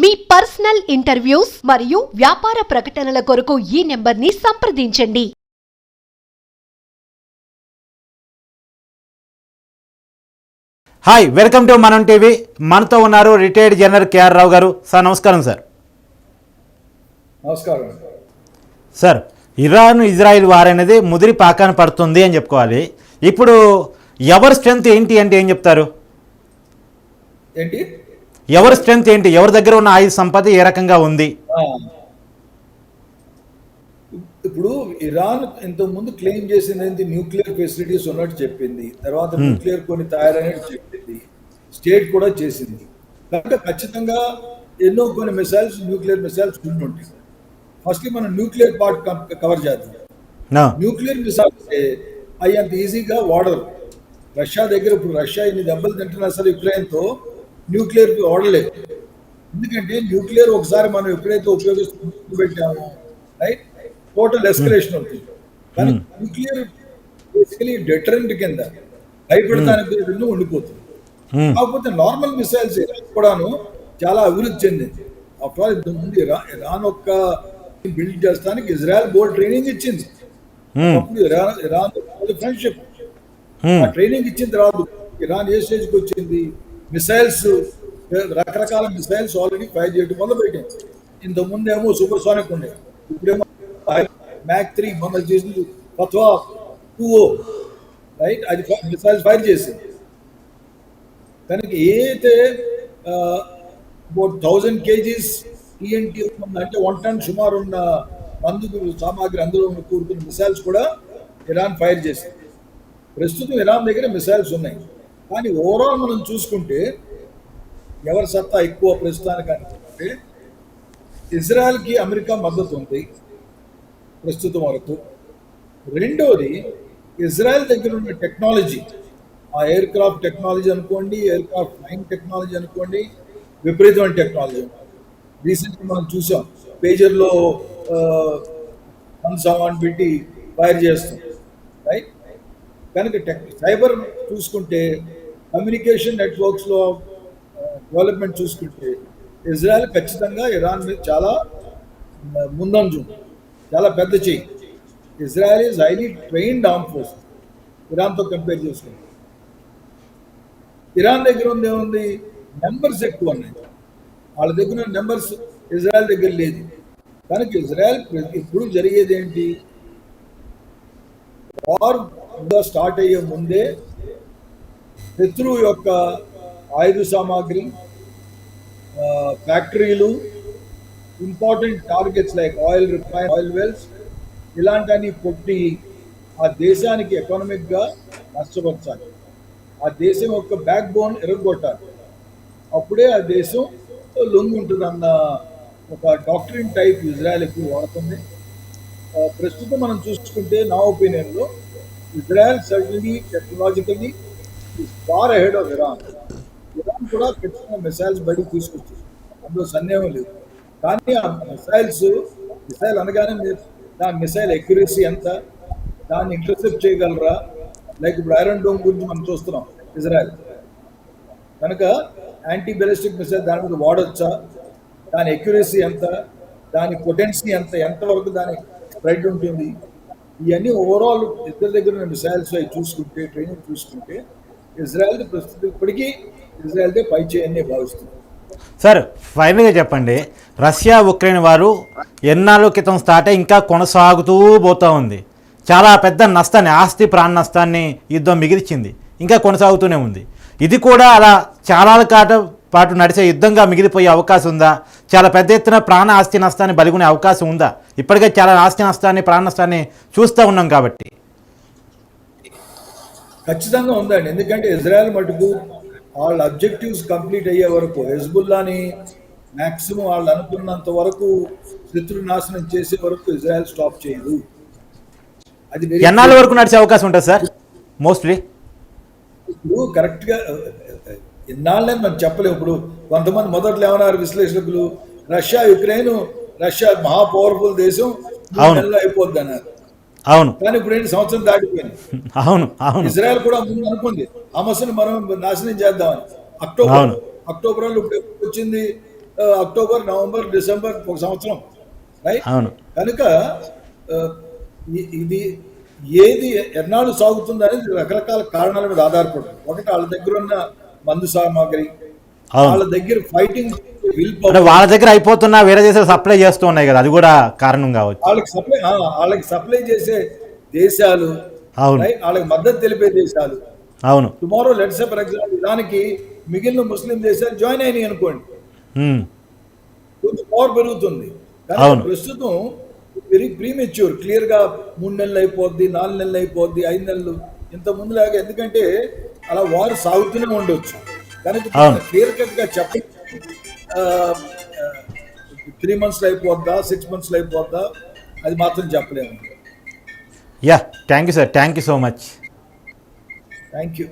మీ personal interviews మరియు వ్యాపార ప్రకటనల కొరకు ఈ నెంబర్ని సంప్రదించండి. Hi welcome to Manam TV మనతో ఉన్నారు రిటైర్డ్ జనరల్ కేఆర్ రావు గారు. సార్ నమస్కారం సార్ నమస్కారం. సార్ ఇరాన్ ఇజ్రాయిల్ వార్ అనేది ముదిరి పాకాన పడుతుంది అని చెప్పుకోవాలి. ఇప్పుడు ఎవరి స్ట్రెంత్ ఏంటి అంటే ఏం చెప్తారు? ఏంటి? ఎవరి స్ట్రెంత్ ఏంటి? ఎవరి దగ్గర ఉన్న ఆయుధ సంపద ఏ రకంగా ఉంది. ఇప్పుడు ఇరాన్ ఇంతకు ముందు క్లెయిమ్ చేసింది ఏంటి? న్యూక్లియర్ ఫెసిలిటీస్ ఉన్నట్టు చెప్పింది. తర్వాత న్యూక్లియర్ కొన్ని తయారైనట్టు చెప్పింది. స్టేట్ కూడా చేసింది. కనుక ఖచ్చితంగా ఎన్నో కొన్ని మిసైల్స్ న్యూక్లియర్ మిసైల్స్ ఉంటుంటాయి. ఫస్ట్ మనం న్యూక్లియర్ పార్ట్ కవర్ చేద్దాం. న్యూక్లియర్ మిసైల్స్ అవి అంత ఈజీగా వాడరు. రష్యా దగ్గర ఇప్పుడు రష్యా ఇన్ని దెబ్బలు తింటున్నా అసలు యుక్రెయిన్తో న్యూక్లియర్ వాడలేదు ఎందుకంటే న్యూక్లియర్ ఒకసారి మనం ఎప్పుడైతే ఉపయోగిస్తూ పెట్టామో రైట్ టోటల్ ఎస్కలేషన్ అవుతుంది. కానీ న్యూక్లియర్ బేసికలీ డెటరెంట్ కింద భయపెడతానికి రెండు ఉండిపోతుంది. మ్మ్. కాకపోతే నార్మల్ మిసైల్స్ కూడాను చాలా అభివృద్ధి చెందింది. ఆఫ్టర్ ఆల్ ఇంతకుముందు ఇరాన్ ఇరాన్ ఒక్క బిల్డ్ చేస్తానికి ఇజ్రాయెల్ బోర్డ్ ట్రైనింగ్ ఇచ్చింది. అప్పుడు ఇరాన్ ఇరాన్ ఫ్రెండ్షిప్. ఆ ట్రైనింగ్ ఇచ్చిన తర్వాత ఇరాన్ ఏ స్టేజ్కి వచ్చింది? మిసైల్స్ రకరకాల మిసైల్స్ ఆల్రెడీ ఫైర్ చేయడం మొదలు పెట్టాయి ఇంత ముందేమో సూపర్ సోనిక్ ఉండేది ఇప్పుడేమో మ్యాక్ త్రీ మొన్న చేసింది ఫత్వా టూ ఓ రైట్ అది మిసైల్స్ ఫైర్ చేసింది. కనుక ఏదైతే థౌజండ్ కేజీస్ టీఎన్టీ అంటే వన్ టన్ సుమారు ఉన్న మందుకు సామాగ్రి అందులో ఉన్న కూరుకున్న మిసైల్స్ కూడా ఇరాన్ ఫైర్ చేసింది. ప్రస్తుతం ఇరాన్ దగ్గర మిసైల్స్ ఉన్నాయి. కానీ ఓవరాల్ మనం చూసుకుంటే ఎవరి సత్తా ఎక్కువ ప్రస్తుతానికి అంటే ఇజ్రాయెల్కి అమెరికా మద్దతు ఉంది ప్రస్తుతం వరకు. రెండోది ఇజ్రాయెల్ దగ్గర ఉన్న టెక్నాలజీ. ఆ ఎయిర్ క్రాఫ్ట్ టెక్నాలజీ అనుకోండి ఎయిర్ క్రాఫ్ట్ ఫ్లైయింగ్ టెక్నాలజీ అనుకోండి విపరీతమైన టెక్నాలజీ. రీసెంట్గా మనం చూసాం పేజర్లో వన్ సామాన్ పెట్టి ఫైర్ చేస్తాం రైట్? కనుక టెక్ సైబర్ చూసుకుంటే కమ్యూనికేషన్ నెట్వర్క్స్లో డెవలప్మెంట్ చూసుకుంటే ఇజ్రాయెల్ ఖచ్చితంగా ఇరాన్ మీద చాలా ముందంజు చాలా పెద్ద చేయి. Israel is highly trained arm force ఇరాన్తో compare చేసుకుంటే ఇరాన్ దగ్గర ఉంది ఏముంది నెంబర్స్ ఎక్కువ ఉన్నాయి. వాళ్ళ దగ్గర నెంబర్స్ ఇజ్రాయెల్ దగ్గర లేదు. కనుక ఇజ్రాయెల్ ఇప్పుడు జరిగేది ఏంటి? వార్ స్టార్ట్ అయ్యే ముందే శత్రువు యొక్క ఆయుధ సామాగ్రి ఫ్యాక్టరీలు important targets like oil refine oil wells ఇలాంటివన్నీ కొట్టి ఆ దేశానికి ఎకనామిక్గా నష్టపరచాలి. ఆ దేశం యొక్క బ్యాక్ బోన్ ఎరగొట్టాలి. అప్పుడే ఆ దేశం లొంగి ఉంటుందన్న ఒక డాక్టరింగ్ టైప్ ఇజ్రాయెల్ ఎక్కువ వాడుతుంది. ప్రస్తుతం మనం చూసుకుంటే నా ఒపీనియన్లో Israel suddenly technologically far ahead of Iran Iran కూడా ఖచ్చితంగా మిసైల్స్ బయటకు తీసుకొచ్చింది. అందులో సందేహం లేదు. కానీ ఆ మిసైల్స్ మిసైల్ అనగానే మీరు దాని మిసైల్ ఎక్యురసీ ఎంత? దాన్ని ఇంటర్సెప్ట్ చేయగలరా? లైక్ ఇప్పుడు ఐరన్ డోమ్ గురించి మనం చూస్తున్నాం ఇజ్రాయెల్ కనుక యాంటీ బెలిస్టిక్ మిసైల్ దాని మీద వాడచ్చా? దాని ఎక్యురసీ ఎంత? దాని పొటెన్సీ ఎంత? ఎంతవరకు దాని స్ప్రెడ్ ఉంటుంది? ఇవన్నీ ఓవరాల్ ఇద్దరి దగ్గర ఉన్న మిసైల్స్ అవి చూసుకుంటే ట్రైనింగ్ చూసుకుంటే ఇజ్రాయెల్ ప్రస్తుతం ఇప్పటికీ ఇజ్రాయెల్దే పై చేయని భావిస్తుంది. సార్ ఫైనల్గా చెప్పండి. రష్యా ఉక్రెయిన్ వారు ఎన్నాళ్ళ క్రితం స్టార్ట్ అయ్యి ఇంకా కొనసాగుతూ పోతూ ఉంది. చాలా పెద్ద నష్టాన్ని ఆస్తి ప్రాణ నష్టాన్ని యుద్ధం మిగిల్చింది. ఇంకా కొనసాగుతూనే ఉంది. ఇది కూడా అలా చాలా కాట పాటు నడిచే యుద్ధంగా మిగిలిపోయే అవకాశం ఉందా? చాలా పెద్ద ఎత్తున ప్రాణ ఆస్తి నష్టాన్ని బలిగొనే అవకాశం ఉందా? ఇప్పటికే చాలా ఆస్తి నష్టాన్ని ప్రాణ నష్టాన్ని చూస్తూ ఉన్నాం కాబట్టి. ఖచ్చితంగా ఉందండి. ఎందుకంటే ఇజ్రాయెల్ మటుకు వాళ్ళ అబ్జెక్టివ్స్ కంప్లీట్ అయ్యే వరకు హెజ్బుల్లాని మాక్సిమం వాళ్ళు అనుకున్నంత వరకు శత్రు నాశనం చేసే వరకు ఇజ్రాయెల్ స్టాప్ చేయదు. అది ఎన్నాళ్ళ వరకు నడిచే అవకాశం ఉంటుంది సార్? మోస్ట్లీ ఇప్పుడు కరెక్ట్గా ఎన్నాళ్ళని మనం చెప్పలేము. ఇప్పుడు కొంతమంది మొదట్లో ఏమన్నారు విశ్లేషకులు? రష్యా యుక్రెయిన్ రష్యా మహా పవర్ఫుల్ దేశం అయిపోద్ది అన్నారు. అవును. కానీ ఇప్పుడు ఏంటి? సంవత్సరం దాటిపోయింది. అవును అవును. ఇజ్రాయెల్ కూడా ముందు అనుకుంది హమస్ని మనం నాశనం చేద్దామని. అక్టోబర్. అక్టోబర్ ఇప్పుడు వచ్చింది? అక్టోబర్ నవంబర్ డిసెంబర్ ఒక సంవత్సరం రైట్? అవును. కనుక ఇది ఏది ఎన్నాళ్ళు సాగుతుంది అనేది రకరకాల కారణాల మీద ఆధారపడుతుంది. ఒకటి వాళ్ళ దగ్గర ఉన్న మందు సామాగ్రి. వాళ్ళ దగ్గర ఫైటింగ్ వాళ్ళ దగ్గర అయిపోతున్నా వేరే దేశాలు సప్లై చేస్తూ ఉన్నాయి కదా అది కూడా కారణం కావచ్చు. వాళ్ళకి సప్లై వాళ్ళకి సప్లై చేసే దేశాలు అవును? వాళ్ళకి మద్దతు తెలిపే దేశాలు. అవును. టుమారో లెట్స్ ఫర్ ఎగ్జాంపుల్ దానికి మిగిలిన ముస్లిం దేశాలు జాయిన్ అయినాయి అనుకోండి. కొంచెం పవర్ పెరుగుతుంది. కానీ అవును. ప్రస్తుతం వెరీ ప్రీమెచ్యూర్ క్లియర్గా మూడు నెలలు అయిపోద్ది నాలుగు నెలలు అయిపోద్ది ఐదు నెలలు ఇంత ముందులాగా. ఎందుకంటే అలా వారు సాగుతూనే ఉండొచ్చు. అవును. క్లియర్ కట్గా చెప్ప త్రీ మంత్స్ అయిపోద్దా సిక్స్ మంత్స్ అయిపోద్దా అది మాత్రం చెప్పలేము. Yeah thank you sir thank you so much. Thank you